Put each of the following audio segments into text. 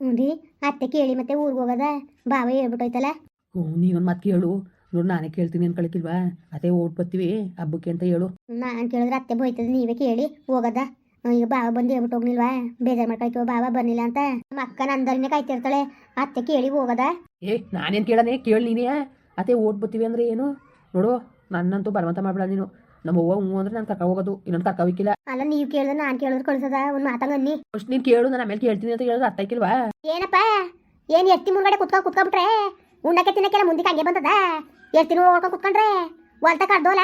ಹ್ಞೂ ರೀ ಅತ್ತೆ ಕೇಳಿ ಮತ್ತೆ ಊರಿಗೆ ಹೋಗೋದ? ಬಾವ ಹೇಳ್ಬಿಟ್ಟೋಯ್ತಲ್ಲ? ಹ್ಞೂ ನೀನೊಂದು ಮಾತು ಕೇಳು. ನೋಡು ನಾನೇ ಕೇಳ್ತೀನಿ ಅನ್ಕೊಳಕಿಲ್ವಾ? ಅದೇ ಓಟ್ ಬರ್ತೀವಿ ಹಬ್ಬಕ್ಕೆ ಅಂತ ಹೇಳು. ನಾನು ಕೇಳಿದ್ರೆ ಅತ್ತೆ ಬೋಯ್ತದೆ ನೀವೇ ಕೇಳಿ ಹೋಗದ? ಈಗ ಬಾವ ಬಂದು ಹೇಳ್ಬಿಟ್ಟು ಹೋಗ್ಲಿಲ್ವಾ? ಬೇಜಾರು ಮಾಡ್ಕೊಳ್ತೀವ ಬಾವ ಬರ್ಲಿಲ್ಲ ಅಂತ. ನಮ್ಮ ಅಕ್ಕನ ಅಂದರಿನೇ ಕಾಯ್ತಿರ್ತಾಳೆ. ಅತ್ತೆ ಕೇಳಿ ಹೋಗದ? ಏ ನಾನೇನು ಕೇಳನೆ? ಕೇಳಿ ನೀನೇ. ಅತ್ತೆ ಓಟ್ ಬರ್ತೀವಿ ಅಂದ್ರೆ ಏನು? ನೋಡು ನನ್ನಂತೂ ಬಲವಂತ ಮಾಡಬೇಡ ನೀನು. ನಮ್ಮ ಅವ್ವ ಹ್ಞೂ ಅಂದ್ರೆ ನಾನು ಕರ್ಕ ಹೋಗೋದು. ಇನ್ನೊಂದು ಕರ್ಕ ಹೋಗಿಲ್ಲ ಅಲ್ಲ ನೀವು ಕೇಳಿದ್ರೆ ನಾನು ಕೇಳಿದ್ರೆ ಕಳ್ಸದ? ಒಂದು ಮಾತಂಗನ್ನಿ ಅಷ್ಟು ನೀನು ಕೇಳು ನಾನು ಆಮೇಲೆ ಕೇಳ್ತೀನಿ ಅಂತ ಹೇಳಿದ್ರೆ ಅರ್ಥ ಏನಪ್ಪ? ಏನು ಎತ್ತಿ ಮುಂದ್ಗಡೆ ಕುತ್ಕೊಂಡು ಕುತ್ಕೊಂಡ್ಬಿಟ್ರೆ ಉಣ್ಣಕ್ಕೆ ತಿನ್ನಕ್ಕೆಲ್ಲ ಮುಂದಕ್ಕೆ ಹಂಗೆ ಬಂದದ? ಎತ್ತಿನ ಓಡ್ಕೊಂಡು ಕುತ್ಕೊಂಡ್ರೆ? ಹೊಲ್ತ ಕಡ್ದೋಲ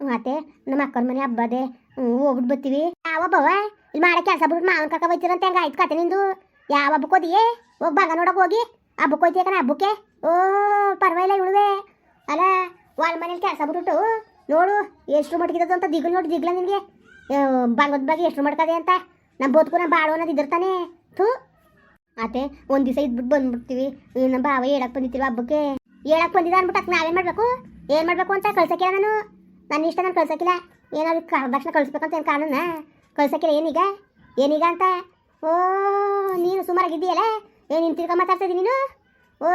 ಮತ್ತೆ ನಮ್ಮ ಅಕ್ಕನ ಮನೆ ಹಬ್ಬದೆ ಹ್ಞೂ ಹೋಗ್ಬಿಟ್ಟು ಬರ್ತೀವಿ. ಯಾವ ಹಬ್ಬವ? ಇಲ್ಲಿ ಮಾಡೋ ಕೆಲಸ ಬಿಟ್ಟು ಮಾವನ ಕಕ್ಕ ಹೋಯ್ತಿರಂತೆ ಹಂಗೆ ಆಯ್ತು ಕತೆ ನಿಂದು? ಯಾವ ಹಬ್ಬಕ್ಕೆ ಹೋದಿಯೇ? ಹೋಗಿ ಭಾಗ ನೋಡಕ್ ಹೋಗಿ. ಹಬ್ಬಕ್ಕೆ ಹೋಯ್ತೀಯ ಕಣ ಹಬ್ಬಕ್ಕೆ? ಓ ಪರವಾಗಿಲ್ಲ ಇಳುವೆ ಅಲ್ಲ ವಾಲ್ ಮನೇಲಿ ಕೆಲಸ ಬಿಟ್ಬಿಟ್ಟು ನೋಡು ಎಷ್ಟು ಮಟ್ಗಿದ್ದು ಅಂತ ದಿಗ್ಲು ನೋಡಿ, ದಿಗ್ಲ ನಿನಗೆ. ಬಂಗದ ಬಗ್ಗೆ ಎಷ್ಟು ಮಾಡ್ಕದೆ ಅಂತ. ನಮ್ಮ ಬದುಕು ನಮ್ಮ ಬಾಳು ಅನ್ನೋದು ಇದ್ದಿರ್ತಾನೆ ಥೂ. ಮತ್ತೆ ಒಂದು ದಿವಸ ಇದ್ಬಿಟ್ಟು ಬಂದ್ಬಿಡ್ತೀವಿ. ನಮ್ಮ ಬಾವ ಹೇಳಕ್ಕೆ ಬಂದಿತ್ತಿಲ್ವ ಹಬ್ಬಕ್ಕೆ? ಹೇಳಕ್ಕೆ ಬಂದಿದ್ದ ಅನ್ಬಿಟ್ಟು ಅಕ್ ನಾವೇನು ಮಾಡಬೇಕು? ಏನು ಮಾಡಬೇಕು ಅಂತ ಕಳ್ಸಕ್ಕಿಲ್ಲ ನಾನು. ನನ್ನ ಇಷ್ಟ ನಾನು ಕಳ್ಸಕ್ಕಿಲ್ಲ. ಏನಾದ್ರು ಕಳ್ಸಬೇಕು ಕಳಿಸ್ಬೇಕಂತ ಏನು ಕಾನೂನ? ಕಳ್ಸಕ್ಕಿಲ್ಲ ಏನೀಗ? ಏನೀಗ ಅಂತ? ಓ, ನೀನು ಸುಮಾರಾಗಿದ್ದೀಯಲ್ಲ? ಏನು ನಿನ್ ಮಾತಾಡ್ತಿದ್ದೀನಿ ನೀನು? ಓ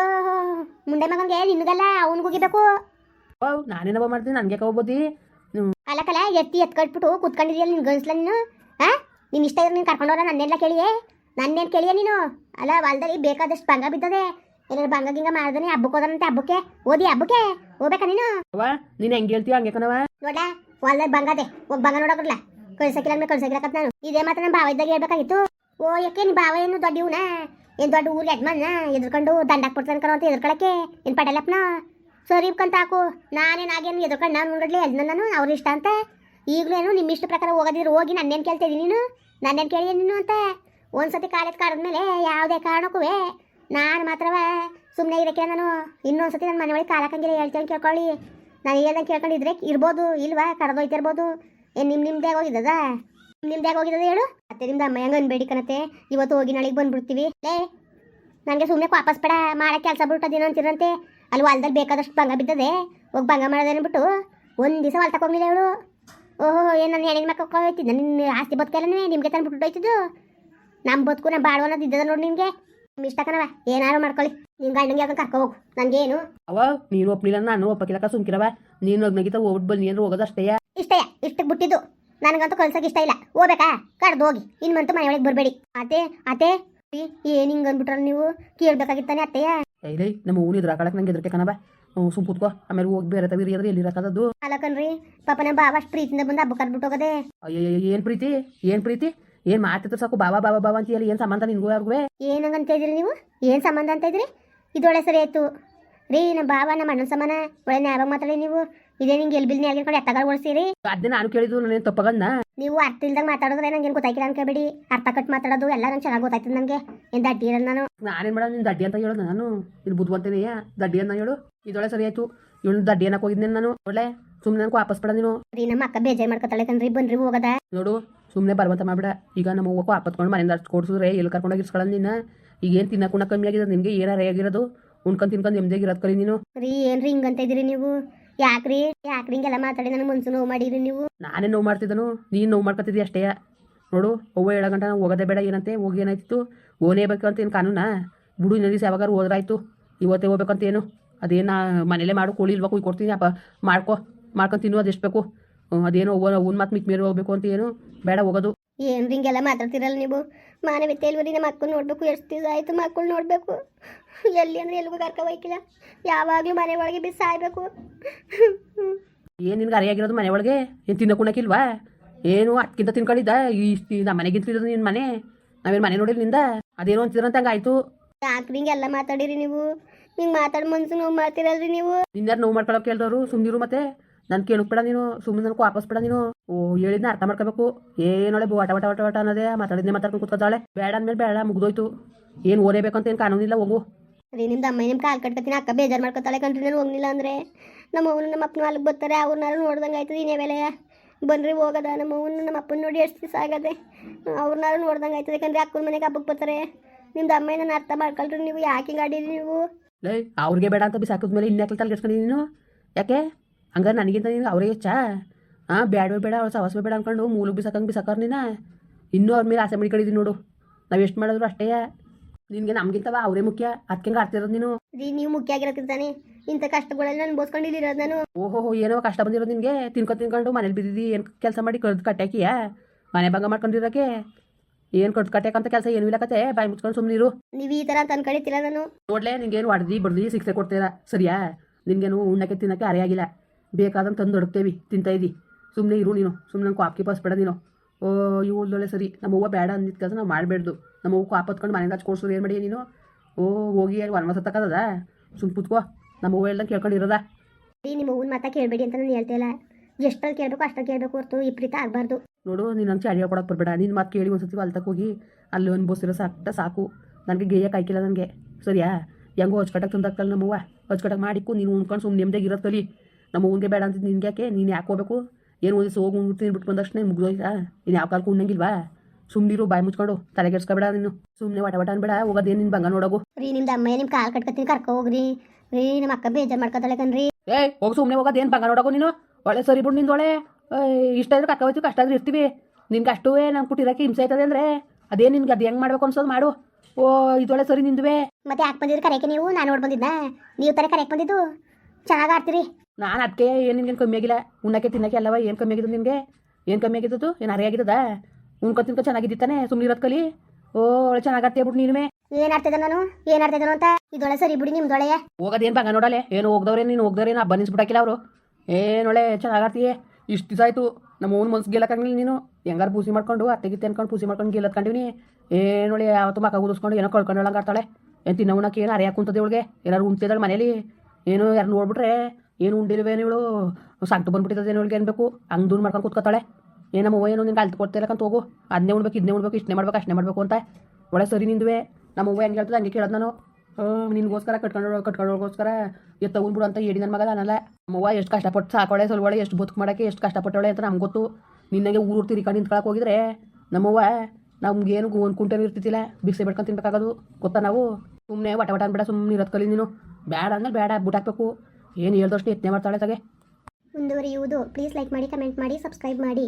ಮುಂಡೆ ಮಗನಿಗೆ ನಿನಗಲ್ಲ, ಅವ್ನಿಗೆ ಹೋಗಿಬೇಕು ಓ ನಾನೇನವ ಮಾಡ್ತೀನಿ? ನನಗೆ ಹೋಗ್ಬೋದಿ ಅಲ್ಲಕಲ್ಲ ಎತ್ತಿ ಎತ್ಕಟ್ಬಿಟ್ಟು ಕುತ್ಕೊಂಡಿದ್ಯಲ್ಲ ನಿನ್ ಗಂಡ್ಸ್ಲ ನೀನು ಹಾ ನಿನ್ ಇಷ್ಟ ಇದ್ರೆ ನೀನು ಕರ್ಕೊಂಡೋರ ನನ್ನೆಲ್ಲ ಕೇಳಿಯೇ? ನನ್ನೇನು ಕೇಳಿಯ ನೀನು? ಅಲ್ಲ ಹೊಲ್ದಲ್ಲಿ ಬೇಕಾದಷ್ಟು ಭಂಗ ಬಿದ್ದದೆ. ಏನಾದ್ರು ಭಂಗ ಗಿಂಗ ಮಾಡಿದ್ರೆ ಹಬ್ಬಕ್ಕೆ ಹೋದಂತೆ ಹಬ್ಬಕ್ಕೆ? ಓದಿ ಹಬ್ಬಕ್ಕೆ? ಹೋಗ್ಬೇಕಾ ನೀನು? ಅವ್ವ ನೀನು ಹೆಂಗೆ ಹೇಳ್ತೀಯ ಹಂಗೆ ಕಣವ ನೋಡ ಹೊಲ್ದಲ್ಲಿ ಬಂಗಾದೆ ಹೋಗಿ ಭಂಗ ನೋಡೋಕ್ರಲ್ಲ ಕಳ್ಸಕ್ಕಿಲ್ಲ ಅಂದ್ರೆ ಕಳ್ಸಕ್ಕಿಲ್ಲ ನಾನು. ಇದೇ ಮಾತ್ರ ನಮ್ಮ ಭಾವ ಇದ್ದಾಗ ಹೇಳ್ಬೇಕಾಗಿತ್ತು. ಓ ಯಾಕೆ ನಿನ್ ಭಾವ ಏನು ದೊಡ್ಡ ಇವನ? ಏನು ದೊಡ್ಡ ಊರಿಗೆ ಯಜಮಾನ ಎದ್ರಕೊಂಡು ದಂಡಕ್ಕೆ ಬಿಡ್ತಾನೆ ಕಣೋ ಅಂತ ಎದ್ರಕೊಳಕ್ಕೆ ಏನು ಪಟೇಲಪ್ಪನ? ಸರಿ ಕಂತ ಹಾಕು. ನಾನೇನು ಆಗೇನು ಎದ್ಕೊಂಡು ನಾನು ಮುಂಗಡ್ಲಿ ಅಲ್ಲಿ ನಾನು, ಅವ್ರ ಇಷ್ಟ ಅಂತ. ಈಗಲೂ ನಿಮ್ಮ ಇಷ್ಟ ಪ್ರಕಾರ ಹೋಗೋದಿದ್ರೆ ಹೋಗಿ ನನ್ನೇನು ಕೇಳ್ತಿದ್ದೀನಿ ನೀನು? ನನ್ನೇನು ಕೇಳಿಯ ನೀನು ಅಂತ. ಒಂದ್ಸತಿ ಕಾಲೇಜ್ ಮೇಲೆ ಯಾವುದೇ ಕಾರಣಕ್ಕೂ ನಾನು ಮಾತ್ರವ ಸುಮ್ಮನೆ ಇರಕ್ಕೆ ನಾನು. ಇನ್ನೊಂದ್ಸತಿ ನನ್ನ ಮನೆ ಒಳಗೆ ಕಾಲಕ್ಕಂಗಿಲ್ಲ ಹೇಳ್ತೇನೆ ಕೇಳ್ಕೊಳ್ಳಿ. ನಾನು ಹೇಳ್ದಂಗೆ ಕೇಳ್ಕೊಂಡಿದ್ರೆ ಇರ್ಬೋದು, ಇಲ್ವಾ? ಕರೆದೋಯ್ತಿರ್ಬೋದು ಏನು ನಿಮ್ಮ ನಿಮ್ದೇ ಹೋಗಿದ್ದದ ನಿಮ್ದೇ ಹೋಗಿದ್ದದ ಹೇಳು? ಅತ್ತೆ ನಿಮ್ದು ಅಮ್ಮ ಹೆಂಗೆ ಅನ್ಬೇಡಿ ಕಣತೆ ಇವತ್ತು ಹೋಗಿ ನಾಳೆಗೆ ಬಂದ್ಬಿಡ್ತೀವಿ. ಲೇ, ನನಗೆ ಸುಮ್ಮನೆ ವಾಪಸ್ ಬೇಡ ಮಾಡೋ ಕೆಲಸ ಬಿಟ್ಟದೇನೋ ಅಂತಿರಂತೆ ಅಲ್ಲಿ ಹೊಲ್ದಲ್ಲಿ ಬೇಕಾದಷ್ಟು ಭಂಗ ಬಿದ್ದದೆ ಹೋಗಿ ಭಂಗ ಮಾಡೋದೇನ್ಬಿಟ್ಟು ಒಂದು ದಿವಸ ಹೊಲ್ ತಗೊಂಡಿಲ್ಲ ಅವಳು ಓಹೋ ಏನು ನನ್ನ ಹೆಣ್ಣಿನ ಮಕ್ಕ ಹೋಯ್ತಿದ್ದ ನಿನ್ನ ಆಸ್ತಿ ಬದುಕಲ್ಲೇ ನಿಮಗೆ ತಂದ್ಬಿಟ್ಟು ಹೋಯ್ತಿದ್ದು? ನಮ್ಮ ಬದುಕು ನಮ್ಮ ಬಾಳು ಅನ್ನೋದು ಇದ್ದದ ನೋಡಿ ನಿಮಗೆ. ನಿಮ್ಮ ಇಷ್ಟ ಕಣವ ಏನಾರು ಮಾಡ್ಕೊಳ್ಳಿ. ನಿಮ್ಮ ಗಂಡಂಗೆ ಯಾಕೆ ಕರ್ಕೊ ಹೋಗು? ನನಗೇನು ಅವ ನೀನು ಒಪ್ಪಲಿಲ್ಲ ನಾನು ಒಪ್ಪಕ್ಕಿಲ್ಲಕ್ಕ ಸುಮ್ಕಿರವ ನೀನು ನಗ್ನಗಿತ ಹೋಗ್ಬಿಟ್ಟು ಬನ್ನಿ ಅಂದ್ರೆ ಹೋಗೋದಷ್ಟೇ ಇಷ್ಟೇ ಇಷ್ಟಕ್ಕೆ ಬಿಟ್ಟಿದ್ದು. ನನಗಂತೂ ಕಳ್ಸಕ್ಕೆ ಇಷ್ಟ ಇಲ್ಲ. ಹೋಗ್ಬೇಕಾ? ಕಡ್ದು ಹೋಗಿ. ಇನ್ನು ಮಂತು ಮನೆಯೊಳಗೆ ಬರಬೇಡಿ. ಅತ್ತೆ ಅತ್ತೆ ಏನು ಹಿಂಗೆ ಅಂದ್ಬಿಟ್ರ ನೀವು? ಕೇಳಬೇಕಾಗಿತ್ತಾನೆ ಅತ್ತೆಯ? ಏಯ್ ನಮ್ಮ ಊನು ಇದ್ರ ಹಾಕೊಳಕ್ಕೆ ನಂಗೆ ಎದ್ರಕ್ಕೆ ಕಣವ ಸುಮ್ ಕೂತ್ಕೋ. ಆಮೇಲೆ ಹೋಗಿ ಬೇರೆ ತವಿರಿ ಅಂದ್ರೆ ಎಲ್ಲಿ ಇರಕ್ಕದದು ಅಲ್ಲಕನ್ರಿ ಪಾಪ ನಮ್ಮ ಬಾವ ಅಷ್ಟು ಪ್ರೀತಿಯಿಂದ ಬಂದು ಹಬ್ಬ ಕರ್ಬಿಟ್ಟು ಹೋಗದೆ ಅಯ್ಯಯ್ಯ ಏನು ಪ್ರೀತಿ ಏನು ಪ್ರೀತಿ ಏನು ಮಾತಾಡ್ತಾರೆ ಸಾಕು ಬಾಬಾ ಬಾಬಾ ಬಾಬಾ ಅಂತ ಹೇಳಿ ಏನು ಸಂಬಂಧ ನಿನ್ಗೂ ಯಾರಿಗೂ ಏನಂಗಂತ ಇದ್ರಿ ನೀವು ಏನು ಸಂಬಂಧ ಅಂತ ಇದ್ರಿ ಇದೊಳೆ ಸರಿ ಆಯ್ತು ರೀ ನಮ್ಮ ಬಾವ ನಮ್ಮ ಅಣ್ಣನ ಸಮಾನ ಒಳ್ಳೆ ಯಾವಾಗ ಮಾತಾಡಿ ನೀವು ಇದೇ ನಿಂಗೆ ಎಲ್ಬಿಲ್ ನೀ ಕಡೆ ಎತ್ತಗಳ ಓಡಿಸಿರಿ? ಅದನ್ನ ನಾನು ಕೇಳಿದ್ದು ನನಗೆ ತಪ್ಪಗನ್ನ ನೀವು ಅರ್ಥ ಇಲ್ದಂಗ ಮಾತಾಡಿದ್ರೆ ನಂಗೆ ಗೊತ್ತಾಯ್ತಿಲ್ಲ ಅನ್ಕೋಬೇಡಿ. ಅರ್ಥ ಕಟ್ ಮಾತಾಡೋದು ಎಲ್ಲ ನಂಗೆ ಚೆನ್ನಾಗಿ ಗೊತ್ತಾಯ್ತದೆ ನನಗೆ ಏನು ದಡ್ಡಿ ಇರಲ್ಲ ನಾನು. ನಾನೇನು ಮಾಡೋ ನಿನ್ನ ದಡ್ಡಿ ಅಂತ ಹೇಳೋದು ನಾನು? ನೀನು ಬುದ್ಧಿವಂತನೇ ದಡ್ಡಿ ಅಂತ ಹೇಳು. ಇದೊಳೆ ಸರಿ ಆಯ್ತು. ಇವಳು ದಡ್ಡಿ ಅನ್ನಕ್ಕೆ ಹೋಗಿದ್ದೆ ನಾನು? ಒಳ್ಳೆ ಸುಮ್ಮನೆ ನನಗೆ ವಾಪಸ್ ಬಿಡ ನೀನು. ರೀ ನಮ್ಮ ಅಕ್ಕ ಬೇಜಾರು ಮಾಡ್ಕೊತಾಳೆ ಕಣ್ರಿ ಬನ್ರಿ ಹೋಗದ. ನೋಡು ಸುಮ್ಮನೆ ಬರ್ಬಂತ ಮಾಡ್ಬೇಡ. ಈಗ ನಮ್ಮ ಅವ್ವಕ್ಕೂ ಆಪತ್ಕೊಂಡು ಮನೆಯಿಂದ ಅಷ್ಟು ಕೊಡ್ಸಿದ್ರೆ ಎಲ್ಲಿ ಕರ್ಕೊಂಡೋಗಿ ಇರ್ಸ್ಕೊಳ್ಳೋದು ನಿನ್ನ ಈಗ ಏನ್ ತಿನ್ನಕ್ಕೆ ಉಣ್ಣ ಕಮ್ಮಿ ಆಗಿದೆ ನಿಮಗೆ ಏನಾರ ಆಗಿರೋದು? ಉಣ್ಕೊಂಡು ತಿನ್ಕೊಂಡು ನಿಮ್ದೇ ಇರೋದು ಕಲಿ ನೀನು. ರೀ ಏನ್ರಿ ಹಿಂಗಂತ ಇದ್ದೀರಿ ನೀವು? ಯಾಕ್ರಿ? ಯಾಕ್ರಿ ಹಿಂಗೆಲ್ಲ ಮಾತಾಡಿ ನನಗೆ ಮನ್ಸು ನೋವು ಮಾಡಿರಿ ನೀವು? ನಾನೇ ನೋವು ಮಾಡ್ತಿದ್ದನು. ನೀನು ನೋವು ಮಾಡ್ಕೊತಿದ್ದಿ ಅಷ್ಟೇ. ನೋಡು, ಅವ್ವ ಹೇಳೋ ಗಂಟೆ ನಾವು ಹೋಗೋದೇ ಬೇಡ, ಏನಂತೆ? ಹೋಗಿ ಏನಾಯ್ತು ಓನೇ ಬೇಕು ಅಂತ ಏನು ಕಾನೂನ? ಬಿಡು ಇನ್ನೊಂದು ದಿವಸ ಯಾವಾಗಾರು ಹೋದ್ರಾಯ್ತು. ಇವತ್ತೇ ಹೋಗ್ಬೇಕಂತ ಏನು ಅದೇನು ಮನೇಲೇ ಮಾಡು, ಕೋಳಿ ಇಲ್ವಾ ಕುಯ್ ಕೊಡ್ತೀನಿ. ಅಪ್ಪ, ಮಾಡ್ಕೊ. ಮಾಡ್ಕೊಂಡು ತಿನ್ನು ಬೇಕು? ಅದೇನು ಅವ್ವ ಅವ್ನ ಮಾತು ಮಿಕ್ ಮೇಲೆ ಹೋಗ್ಬೇಕು ಅಂತ ಏನು ಬೇಡ, ಹೋಗೋದು. ಏನ್ರಿ ಹಿಂಗೆಲ್ಲ ಮಾತಾಡ್ತಿರಲ್ಲ ನೀವು? ಮಾನವೀಯತೆ ಇಲ್ವರಿ ನಮ್ಮ ಮಕ್ಕಳು ನೋಡಬೇಕು ಎಷ್ಟು ದಿವಸ ಆಯಿತು ಮಕ್ಕಳು ನೋಡಬೇಕು. ಎಲ್ಲಿ ಅಂದ್ರೆ ಎಲ್ಲಿಗೂ ಕರ್ಕ ಹೋಯ್ಕಿಲ್ಲ. ಯಾವಾಗಲೂ ಮನೆ ಒಳಗೆ ಬಿಸಿ ಸಾಯ್ಬೇಕು ಏನು ನಿನ್ಗೆ ಅರಿಯಾಗಿರೋದು ಮನೆ ಒಳಗೆ? ಏನು ತಿನ್ನಕ್ಕುಣಕ್ಕಿಲ್ವಾ ಏನು ಅಟ್ಕಿಂತ ತಿನ್ಕೊಂಡಿದ್ದ? ಇಷ್ಟು ನಮ್ಮ ಮನೆಗಿಂತಿರೋದು ನಿನ್ನ ಮನೆ? ನಾವೇನು ಮನೆ ನೋಡಿಲ್ಲ ನಿಂದ? ಅದೇನೋ ಅಂತಿದ್ರಂತ ಹಂಗಾಯ್ತು ಯಾಕ್ರಿ ಹಿಂಗೆಲ್ಲ ಮಾತಾಡಿರಿ ನೀವು? ಹಿಂಗೆ ಮಾತಾಡಿ ಮನ್ಸು ನೋವು ಮಾಡ್ತಿರಲ್ರಿ ನೀವು? ನಿನ್ನಾರು ನೋವು ಮಾಡ್ಕೊಳಕ್ಕೆ ಕೇಳ್ದವ್ರು ಸುಮ್ಮನಿರು ಮತ್ತೆ. ನಾನು ಕೇಳಕ್ ಬೇಡ ನೀನು ಸುಮ್ಮನೆ ನನಗೆ ವಾಪಸ್ ಬೇಡ ನೀನು. ಓ ಹೇಳಿದ್ನ ಅರ್ಥ ಮಾಡ್ಕೋಬೇಕು. ಏನೊಳೆ ವಟ ಬಟ ವಟ ವಟ ಅನ್ನೋದೇ. ಮಾತಾಡಿದ್ನೆ ಮಾತಾಡ್ಕೊಂಡು ಕೂತ್ಕೊತಾಳೆ ಬೇಡ ಅಂದ್ಮೇಲೆ ಬೇಡ ಮುಗ್ದೋಯ್ತು. ಏನು ಅಂತ ಏನು ಕಾನೂನಿಲ್ಲ ಹೋಗು. ಅದೇ ನಿಮ್ದು ಅಮ್ಮ ನಿಮ್ಮ ಕಾಲು ಕಟ್ಕೊತೀನಿ ಅಕ್ಕ ಬೇಜಾರು ಮಾಡ್ಕೊತಾಳೆ ಕಂಡ್ರಿ ನಾನು ಹೋಗ್ಲಿಲ್ಲ ಅಂದರೆ. ನಮ್ಮ ಅವನು ನಮ್ಮ ಅಪ್ಪನ ಅಲ್ಲಿಗೆ ಬರ್ತಾರೆ ಅವ್ರನ್ನಾರು ನೋಡ್ದಂಗೆ ಆಯ್ತದೆ ಇನ್ನೇ ವೇಳೆ ಬನ್ರಿ ಹೋಗದ. ನಮ್ಮ ಅವನು ನಮ್ಮ ಅಪ್ಪನ ನೋಡಿ ಎಷ್ಟು ದಿವಸ ಆಗದೆ. ಅವ್ರನ್ನಾರು ನೋಡ್ದಂಗೆ ಆಯ್ತದೆ ಯಾಕಂದ್ರೆ ಅಕ್ಕನ ಮನೆಗೆ ಹಬ್ಬಕ್ಕೆ ಬರ್ತಾರೆ. ನಿಮ್ದು ಅಮ್ಮ ನಾನು ಅರ್ಥ ಮಾಡ್ಕೊಳ್ರಿ ನೀವು ಯಾಕೆ ಆಡಿರಿ ನೀವು? ಲೈ ಅವ್ರಿಗೆ ಬೇಡ ಅಂತ ಬಿಸಾಕಿದ್ಮೇಲೆ ಇನ್ಯಾಕೆ ತಲೆಗೆಡ್ಸ್ಕೊಂಡು ನೀನು? ಯಾಕೆ? ಹಂಗಾರೆ ನನಗಿಂತ ನೀನು ಅವ್ರಿಗೆ ಹೆಚ್ಚಾ? ಹಾಂ ಬೇಡವೇ ಬೇಡ ಅವ್ರು ಸವಸ್ವೇ ಬೇಡ ಅನ್ಕೊಂಡು ಮೂಲ ಬಿಸಾಕಂಗೆ ಬಿಸಾಕರ್ ನೀನ? ಇನ್ನೂ ಅವ್ರ ಮೇಲೆ ಆಸೆ ಮಾಡ್ಕೊಂಡಿದ್ದೀನಿ ನೋಡು. ನಾವು ಎಷ್ಟು ಮಾಡಿದ್ರು ಅಷ್ಟೇ. ನಿನಗೆ ನಮ್ಗಿಂತವ ಅವರೇ ಮುಖ್ಯ. ಅದಕ್ಕೆ ಆಡ್ತಿರೋದು ನೀನು? ರೀ ನೀವು ಮುಖ್ಯ ಆಗಿರೋದ್ಕಿಂತ ತಾನೆ ಇಂಥ ಕಷ್ಟಗಳಲ್ಲಿ ನಾನು ಬೋಸ್ಕೊಂಡಿರೋದು ನಾನು. ಓಹೋ ಏನೋ ಕಷ್ಟ ಬಂದಿರೋದು ನಿನಗೆ. ತಿನ್ಕೊ ತಿನ್ಕೊಂಡು ಮನೇಲಿ ಬಿದ್ದಿದ್ದು ಏನು ಕೆಲಸ ಮಾಡಿ ಕಡ್ದು ಕಟ್ಟಾಕಿಯಾ ಮನೆ ಭಂಗ ಮಾಡ್ಕೊಂಡಿರೋಕೆ? ಏನು ಕಡ್ದು ಕಟ್ಟಾಕಂತ ಕೆಲಸ ಏನು ಇಲ್ಲ ಕತೆ. ಬಾಯಿ ಮುಚ್ಕೊಂಡು ಸುಮ್ಮನಿರು ನೀವು ಈ ಥರ ಅಂತ ಅನ್ಕೊಂಡಿರ್ತೀರ ನಾನು? ನೋಡ್ಲೆ ನಿಂಗೇನು ಹೊಡೆದಿ ಬಡ್ದಿ ಶಿಕ್ಷೆ ಕೊಡ್ತೀರಾ? ಸರಿಯಾ? ನಿನಗೇನು ಉಣ್ಣಕ್ಕೆ ತಿನ್ನಕ್ಕೆ ಅರೆಯಾಗಿಲ್ಲ ಬೇಕಾದಂಗೆ ತಂದು ಹೊಡ್ತೇವಿ ತಿಂತಾ ಇದ್ದಿ ಸುಮ್ಮನೆ ಇರು ನೀನು ಸುಮ್ಮನೆ ಕಾಪ್ಕಿ ಬೇಡ ನೀನು. ಓ ಇವಳ್ದೊಳೆ ಸರಿ. ನಮ್ಮ ಹೂವು ಬೇಡ ಅಂದಿದ್ದ ಕೆಲಸ ನಾವು ಮಾಡಬೇಡ್ದು. ನಮ್ಮ ಹೂವು ಕಾಪ್ ಹೊತ್ಕೊಂಡು ಮನೆಯಿಂದ ಹಚ್ಕೊಡ್ಸೋದು ಏನು ಮಾಡಿ ನೀನು? ಓ ಹೋಗಿ ಅಲ್ಲಿ ವನವಾಸ ತಕ್ಕದ ಸುಮ್ಮ ಕುತ್ಕೋ. ನಮ್ಮ ಹೂವು ಎಲ್ಲ ಕೇಳ್ಕೊಂಡಿರೋದ ನಿಮ್ಮ ಹೂವಿನ ಮಾತಾ ಕೇಳಬೇಡಿ ಅಂತ ನಾನು ಹೇಳ್ತಿಲ್ಲ ಎಷ್ಟಲ್ಲಿ ಕೇಳಬೇಕು ಅಷ್ಟಲ್ಲಿ ಕೇಳಬೇಕು ಹೊರತು ವಿಪರೀತ ಆಗಬಾರ್ದು. ನೋಡು ನೀನು ನಂಗೆ ಅಡಿಗೆ ಕೊಡೋಕೆ ಬರಬೇಡ. ನಿನ್ನ ಮಾತು ಕೇಳಿ ಒಂದ್ಸತಿ ಅಲ್ಲಿ ಹೊಲ್ತಕ್ಕೆ ಹೋಗಿ ಅಲ್ಲಿ ಒಂದು ಬಸ್ಸಿರೋ ಸಾಕ್ಟ ಸಾಕು. ನನಗೆ ಗೇಯಕ್ಕೆ ಆಯ್ಕಿಲ್ಲ ನನಗೆ. ಸರಿಯಾ? ಹೆಂಗೋ ಹೊಚ್ಕಟ್ಟಕ್ಕೆ ತಂದಾಕಲ್ಲ ನಮ್ಮವ್ವ ಹೊಚ್ಕಟ್ಟಕ್ಕೆ ಮಾಡಿಕ್ಕು ನೀನು ಉಣ್ಕೊಂಡು ಸುಮ್ಮನೆ ನೆಮ್ಮದಿಗೆ ಇರೋದು ಕಲಿ. ನಮ್ಮ ಹೂವಿಗೆ ಬೇಡ ಅಂತ ನಿನ್ಗೆ ಯಾಕೆ ನೀನು ಯಾಕೆ ಹೋಗ್ಬೇಕು? ಏನು ಒಂದು ದಿವಸ ಹೋಗಿ ಉಣ್ಬಿಟ್ಟು ತಿನ್ಬಿಟ್ಟು ಬಂದಷ್ಟೇ ಮುಗ್ದೋಯ್ತಾ ಇನ್ನು ಯಾವ ಕಾಲಕ್ಕೂ ಉಣ್ಣಂಗಿಲ್ವಾ? ಸುಮ್ಮನಿರು ಬಾಯಿ ಮುಚ್ಕೊಂಡು. ತಲೆಗೆಡ್ಸ್ಕೊಬೇಡ ನೀನು. ಸುಮ್ಮನೆ ವಟ ವಟ ಅನ್ಬೇಡ ಹೋಗೋದೇನು ನಿನ್ನ ಬಂಗ ನೋಡೋಗು. ರೀ ನಿಮ್ದು ಅಮ್ಮ ನಿಮ್ಮ ಕಾಲು ಕಟ್ಕೊತೀನಿ ಕರ್ಕೊ ಹೋಗ್ರಿ. ರೀ ನಮ್ಮ ಅಕ್ಕ ಬೇಜಾರು ಮಾಡ್ಕೊತಾಳೆ ಕಣ್ರಿ ಏಯ್ ಹೋಗಿ ಸುಮ್ಮನೆ ಹೋಗೋದೇನು ಬಂಗ ನೋಡೋಗು ನೀನು? ಒಳ್ಳೆ ಸರಿ ಬಿಡು ನಿಂದು ಒಳ್ಳೆ. ಇಷ್ಟ ಇದ್ರೆ ಕಕ್ಕ ಹೋಯ್ತು ಕಷ್ಟ ಆದ್ರೆ ಇರ್ತೀವಿ. ನಿನ್ಗೆ ಅಷ್ಟೂ ನಂಗೆ ಕುಟ್ಟಿರೋಕೆ ಹಿಂಸೆ ಆಯ್ತದೆ ಅಂದರೆ ಅದೇ ನಿನ್ಗೆ ಅದು ಹೆಂಗೆ ಮಾಡ್ಬೇಕು ಅನ್ಸೋದು ಮಾಡು. ಓ ಇದೊಳೆ ಸರಿ ನಿಂದುವೆ. ಮತ್ತೆ ಯಾಕೆ ಬಂದಿದ್ರು ಕರೆಯಕ್ಕೆ ನೀವು? ನಾನು ನೋಡಿ ಬಂದಿದ್ದ ನೀವು ತರ ಕರೆಯಕ್ಕೆ ಬಂದಿದ್ದು? ಚೆನ್ನಾಗಿ ಆಡ್ತೀರಿ. ನಾನು ಅದಕ್ಕೆ ಏನು ನಿನ್ಗೆ ಕಮ್ಮಿ ಆಗಿಲ್ಲ? ಉಣ್ಣಕ್ಕೆ ತಿನ್ನಕ್ಕೆ ಅಲ್ಲವ? ಏನು ಕಮ್ಮಿ ಆಗಿದ್ದು ನಿನಗೆ? ಏನು ಕಮ್ಮಿ ಆಗಿದ್ದು ಏನು ಅರಿಯಾಗಿದ್ದದ ಉಣ್ಕೊ ತಿನ್ಕೊ ಚೆನ್ನಾಗಿದ್ದಾನೆ ಸುಮ್ಮನೆ ಇರೋದು ಕಲಿ ಓ ಒಳ್ಳೆ ಚೆನ್ನಾಗತ್ತೆ ಬಿಡು ಬಿಟ್ಟು ನೀನುವೆ. ಏನ್ ಆಡ್ತಿದ್ದ ನಾನು? ಏನ್ ಆಡ್ತಿದ್ದನು ಅಂತ? ಇದೊಳೆ ಸರಿ ಬಿಡಿ ನಿಮ್ದೊಳೆಯ ಹೋಗೋದೇನು ಬಂಗ ನೋಡಲೆ? ಏನು ಹೋಗ್ದವ್ರೆ? ನೀನು ಹೋಗ್ದವ್ರೆ? ನಾ ಬನ್ನಿಸ್ಬಿಟ್ಟಾಕಿಲ್ಲ ಅವರು. ಏನೊಳ್ಳೆ ಒಳ್ಳೆ ಆಡ್ತೀಯ? ಇಷ್ಟು ದಿವಸ ಆಯಿತು. ನಮ್ಮ ಓನ್ ಮನ್ಸು ಗೆಲ್ಲಕ್ಕಾಗಲಿಲ್ಲ ನೀನು. ಹೆಂಗಾರು ಪೂಸಿ ಮಾಡ್ಕೊಂಡು ಅತ್ತೆಗಿತ್ತೆ ಅನ್ಕೊಂಡು ಪೂಸಿ ಮಾಡ್ಕೊಂಡು ಗೆಲ್ಲತ್ಕೊಂಡಿವ್ನಿ ಏನೊಳ್ಳೆ ಯಾವತ್ತು ಮಕ್ಕ ಉದಿಸ್ಕೊಂಡು ಏನೋ ಕಳ್ಕೊಂಡು ಹೇಳಂಗೆ ಆಡ್ತಾಳೆ. ಏನು ತಿನ್ನೋಣಕ್ಕೆ ಏನು ಅರಿಯಾಕ ಕುಂತದೆ ಇವಳಿಗೆ? ಏನಾರು ಉಣ್ತಿದ್ದಾಳೆ ಮನೇಲಿ? ಏನು ಯಾರು ನೋಡ್ಬಿಟ್ರೆ? ಏನು ಉಂಡಿಲ್ವೇನು ಇವಳು ಸಂಟು ಬಂದ್ಬಿಟ್ಟಿದ್ದೇನೆ ಇವಳಿಗೆ ಅನ್ಬೇಕು ಹಂಗೆ ದೂರ ಮಾಡ್ಕೊಂಡು ಕೂತ್ಕೊತಾಳೆ. ಏನು ನಮ್ಮ ಅವ್ವ ಏನು ನಿನ್ಗೆ ಅಲ್ತು ಕೊಡ್ತಿರಕ್ಕಂತ ಹೋಗು. ಅದನ್ನೇ ಉಣ್ಬೇಕು ಇದನ್ನೇ ಉಣ್ಬೇಕು ಇಷ್ಟನೇ ಮಾಡ್ಬೇಕು ಅಷ್ಟೇ ಮಾಡಬೇಕು ಅಂತ. ಒಳ್ಳೆ ಸರಿ ನಿಂದುವೆ. ನಮ್ಮ ಅವ್ವ ಹೆಂಗೆ ಹೇಳ್ತದೆ ಹಂಗೆ ಕೇಳೋದು ನಾನು. ನಿನ್ಗೋಸ್ಕರ ಕಟ್ಕೊಂಡು ಕಟ್ಕೊಂಡೋಗೋಸ್ಕರ ಎತ್ತ ಬಿಡು ಅಂತ ಹೇಳಿ ನನ್ನ ಮಗ ನಾನಲ್ಲ ನಮ್ಮವ್ವ ಎಷ್ಟು ಕಷ್ಟಪಟ್ಟು ಸಾಕೋಳೆ ಸೊಲ್ವಳೆ ಎಷ್ಟು ಬದುಕು ಮಾಡೋಕ್ಕೆ ಎಷ್ಟು ಕಷ್ಟಪಟ್ಟವಳೆ ಅಂತ ನಮ್ಗೆ ಗೊತ್ತು. ನಿನ್ನಗೆ ಊರು ತಿರ್ಕೊಂಡು ನಿಂತ್ಕೊಳಕ್ಕೆ ಹೋಗಿದ್ರೆ ನಮ್ಮವ್ವ ನಮ್ಗೇನು ಒಂದು ಕುಂಟೇನು ಇರ್ತಿದ್ದಿಲ್ಲ. ಬಿಕ್ಸೆ ಬಿಡ್ಕೊಂಡು ತಿನ್ಬೇಕಾಗೋದು. ಗೊತ್ತಾ ನಾವು? ಸುಮ್ಮನೆ ವಟ ವಟ ಅನ್ಬೇಡ ಸುಮ್ಮನೆ ಇರೋದು ಕಲಿ ನೀನು. ಬೇಡ ಅಂದ್ರೆ ಬೇಡ ಬುಟ್ ಹಾಕ್ಬೇಕು. ಏನು ಹೇಳ್ದಷ್ಟು ಯತ್ನೆ ಮಾಡ್ತಾಳೆ ತಗೆ? ಮುಂದುವರಿಯುವುದು. ಪ್ಲೀಸ್ ಲೈಕ್ ಮಾಡಿ ಕಮೆಂಟ್ ಮಾಡಿ ಸಬ್ಸ್ಕ್ರೈಬ್ ಮಾಡಿ.